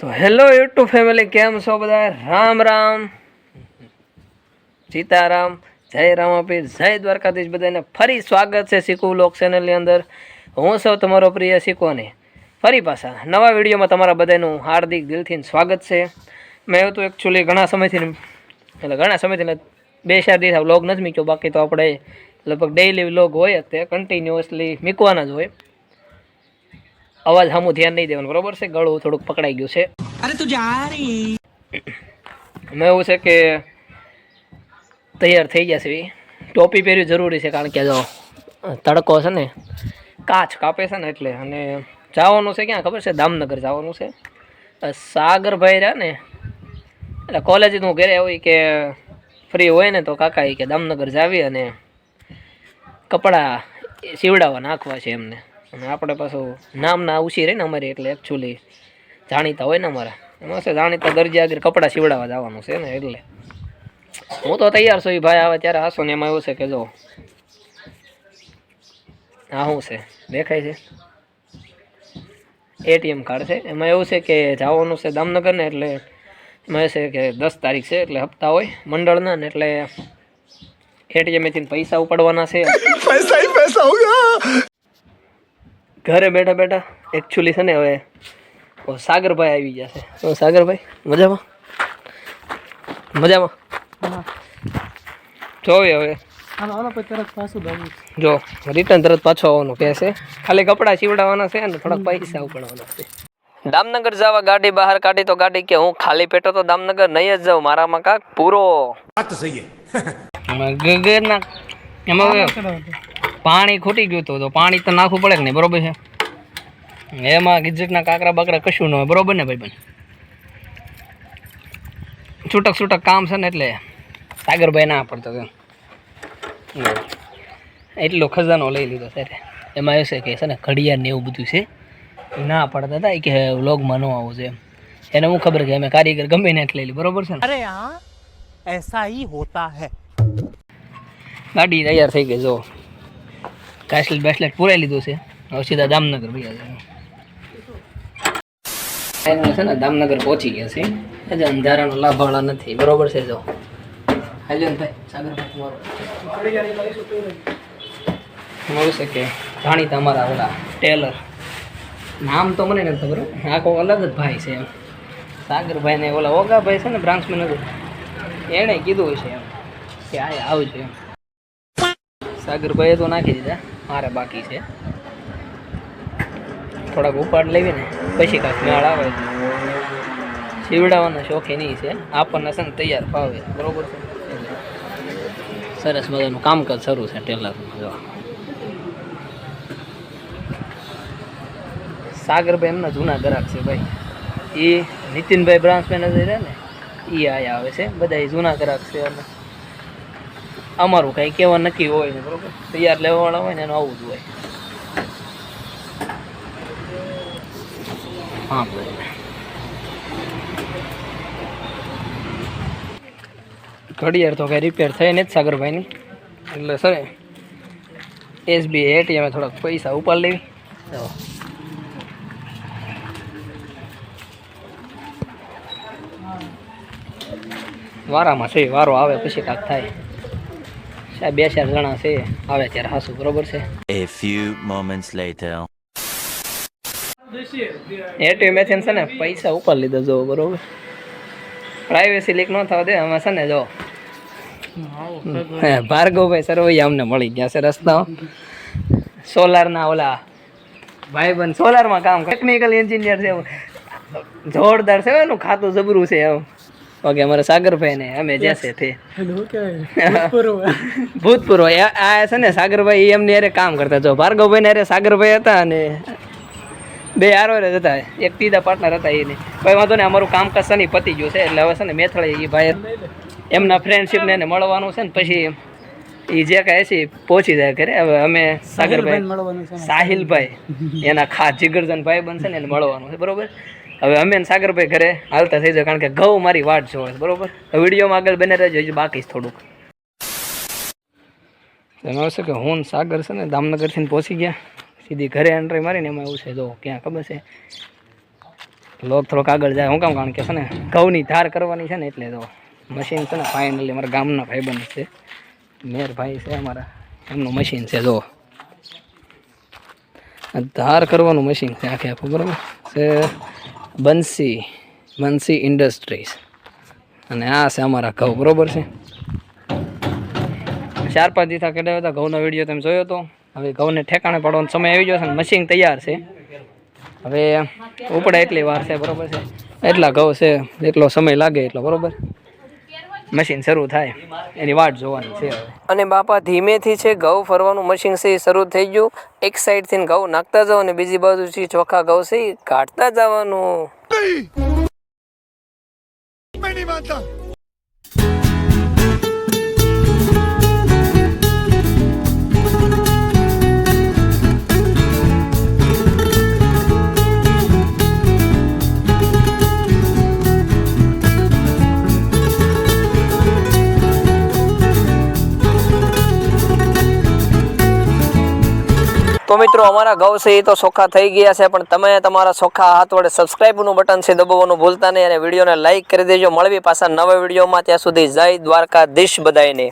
તો hello YouTube family કેમ છો બધા? રામ રામ. સીતારામ, જય રામાપીર, જય દ્વારકાધીશ, બધાને ફરી સ્વાગત છે શીખુ લોક ચેનલની અંદર. હું સૌ તમારો પ્રિય શીખોને ફરી પાછા નવા વિડીયોમાં તમારા બધાનું હાર્દિક દિલથી સ્વાગત છે. મેં એવું તો એકચ્યુઅલી ઘણા સમયથી, એટલે ઘણા સમયથી બે ચાર દિવસ વ્લોગ નથી મૂક્યો, બાકી તો આપણે લગભગ ડેઈલી વ્લોગ હોય તે કન્ટિન્યુઅસલી મૂકવાના જ હોય. અવાજ સામું ધ્યાન નહીં દેવાનું. બરોબર છે? ગળું થોડુંક પકડાઈ ગયું છે. અરે તું જા મેં એવું છે કે તૈયાર થઈ ગયા છે. ટોપી પહેરવી જરૂરી છે કારણ કે જો તડકો છે ને કાચ કાપે છે ને એટલે. અને જવાનું છે ક્યાં? ખબર છે? દામનગર જવાનું છે. સાગરભાઈ રહ્યા ને એટલે કોલેજ હું ઘરે હોય કે ફ્રી હોય ને તો કાકા એ કે દામનગર જાવી અને કપડાં સીવડાવવા નાખવા છે એમને. અને આપણે પાછું નામ ના ઉછી રહે ને અમારી એટલે એકચ્યુઅલી જાણીતા હોય ને અમારા. એમાં છે જાણીતા દરજી આગળ કપડાં સીવડાવવા જવાનું છે ને એટલે. હું તો તૈયાર છું એ ભાઈ આવે ત્યારે હાસો ને એમાં એવું છે કે જો હા શું છે? દેખાય છે? એટીએમ કાર્ડ છે. એમાં એવું છે કે જવાનું છે દામનગર ને એટલે એમાં છે કે દસ તારીખ છે એટલે હપ્તા હોય મંડળના ને એટલે એટીએમ એટીએમથી પૈસા ઉપાડવાના છે. પૈસા પૈસા ઘરે બેઠા બેઠા એકચ્યુઅલી છે ને હવે સાગરભાઈ આવી ગયા છે. સાગરભાઈ મજામાં? મજામાં? જોવે હવે. જો રિટર્ન તરત પાછો આવવાનો કે છે. ખાલી કપડાં સીવડાવવાના છે અને થોડાક પૈસા ઉપડવાના છે. દામનગર જવા ગાડી બહાર કાઢી તો ગાડી કે હું ખાલી પેટો તો દામનગર નહીં જ જાઉં મારામાં કાક પૂરો. વાત પાણી ખૂટી ગયું હતું તો પાણી તો નાખવું પડે કે નહીં? બરાબર છે? એમાં ગીજરના કાંકરા બાકરા કશું ન હોય. બરાબર ને ભાઈ બન છૂટક છૂટક કામ છે ને એટલે સાગરભાઈ ના પડતો એટલો ખજાનો લઈ લીધો ત્યારે એમાં એવું છે કે છે ને ઘડિયાળ ને એવું બધું છે ના પડતા હતા. કે વ્લોગમાં ન આવું છે એને હું ખબર કે અમે કારીગર ગમે ને એટલે લી. બરોબર છે અરે હા એસા હી હોતા હે. ગાડી તૈયાર થઈ ગઈ જો. કાસલેટ બેસલેટ પૂરાઈ લીધું છે. હવે સીધા દામનગર ભાઈ છે. ને દામનગર પહોંચી ગયા છે. હજી અંધારાનો લાભવાળા નથી. બરોબર છે જો. હાલ્યો ને ભાઈ સાગરભાઈ તમારો. કે જાણીતા અમારા ઓલા ટેલર. નામ તો મને નથી ખબર. હો. આ કોઈ અલગ જ ભાઈ છે એમ. સાગરભાઈ ને ઓલા ઓગાભાઈ છે ને બ્રાન્ચ મેનેજર એણે કીધું છે એમ કે આ આવજો એમ. સાગરભાઈએ તો નાખી દીધા. મારે બાકી છે. થોડાક ઉપાડ લેવી ને પછી કાંઈક મેળ આવે. સીવડાવવાના શોખીન એની છે. આપણને છે ને તૈયાર ફાવે બરોબર છે? સરસ મજાનું કામકાજ શરૂ છે ટેલરનું જો સાગરભાઈ એમના જૂના ગ્રાહક છે ભાઈ. એ નીતિનભાઈ બ્રાન્ચ મેનેજર ને એ આયા આવે છે. બધા જૂના ગ્રાહક છે અને અમારું કંઈ કહેવા નક્કી હોય ને બરોબર? તૈયાર લેવાવાળા હોય ને એનું આવું જ હોય. હા ઘડિયાળ તો કંઈ રિપેર થઈ ને જ સાગરભાઈની. એટલે સર એસબી એટીએમ થોડાક પૈસા ઉપાડ લેવી. વારામાં છે વારો આવે પછી કાંક થાય. સાહેબ બે ચાર જણા છે આવે ત્યારે હાસુ બરોબર છે? A few moments later. ATM મેથી છે ને પૈસા ઉપર લીધા જો બરોબર. પ્રાઇવેસી લીક ન થવા દે આમાં છે ને જો. ભાર્ગવભાઈ સરવૈયા અમને મળી ગયા છે રસ્તા સોલારના ઓલા ભાઈબંધ સોલારમાં કામ ટેકનિકલ એન્જિનિયર છે જોરદાર છે એનું ખાતું જબરું છે એમ. ઓકે અમારા સાગરભાઈ ને અમે છે તે. ભૂતપૂર્વ. આ છે ને સાગરભાઈ એમની અરે કામ કરતા. જો ભાર્ગવભાઈ ને અરે સાગરભાઈ હતા અને બે આરો હતા. એક ત્રીજા પાર્ટનર હતા એને ભાઈ વાંધો ને અમારું કામકાજ છે ને પતી ગયું છે એટલે હવે છે ને મેથળે એ ભાઈ એમના ફ્રેન્ડશીપને એને મળવાનું છે ને પછી એ જે કહે છે પહોંચી જાય ઘરે. હવે અમે સાગરભાઈ સાહિલભાઈ એના ખાસ જીગરજન ભાઈ બનશે ને એને મળવાનું છે બરોબર? હવે અમે સાગરભાઈ ઘરે હાલતા થઈ જાય કારણ કે ઘઉં મારી વાટ જોવે બરોબર? વિડીયોમાં આગળ બને રહેજો, હજી બાકી થોડુંક. એમાં આવશે કે હું સાગર છે ને દામનગરથી પહોંચી ગયા, સીધી ઘરે એન્ટ્રી મારીને એમાં એવું છે, જો ક્યાં ખબર છે. લોક થોડોક આગળ જાય, હું કામ કારણ કે છે ને ઘઉંની ધાર કરવાની છે ને એટલે તો મશીન છે ને ફાઇનલી અમારા ગામના ભાઈબંધ છે. મેરભાઈ છે અમારા, એમનું મશીન છે, જો. ધાર કરવાનું મશીન છે આખે આખું, બરાબર? છે. બંસી બંસી ઇન્ડસ્ટ્રીઝ. અને આ છે અમારા ઘઉં, બરોબર છે? ચાર પાંચ દિવસ કઢાવ્યા હતા, ઘઉંનો વીડિયો તમે જોયો હતો હવે ઘઉંને ઠેકાણે પાડવાનો સમય આવી ગયો છે મશીન તૈયાર છે. હવે ઉપડે એટલી વાર છે, બરોબર છે? એટલા ઘઉં છે એટલો સમય લાગે એટલો, બરોબર? મશીન શરૂ થાય. એની વાટ જોવાની છે અને બાપા ધીમેથી છે ઘઉં ફરવાનું મશીન છે એ શરૂ થઈ ગયું. એક સાઈડથી ઘઉં નાખતા જાવ અને બીજી બાજુથી ચોખા ઘઉં છે કાઢતા જવાનું. તો મિત્રો, અમારા ગૌ છે એ તો સોખા થઈ ગયા છે, પણ તમે તમારા સોખા હાથ વડે સબસ્ક્રાઈબનું બટન છે દબાવવાનું ભૂલતા નહીં અને વિડીયોને લાઇક કરી દેજો. મળવી પાછા નવા વિડીયોમાં. ત્યાં સુધી જય દ્વારકાધીશ બધાયને.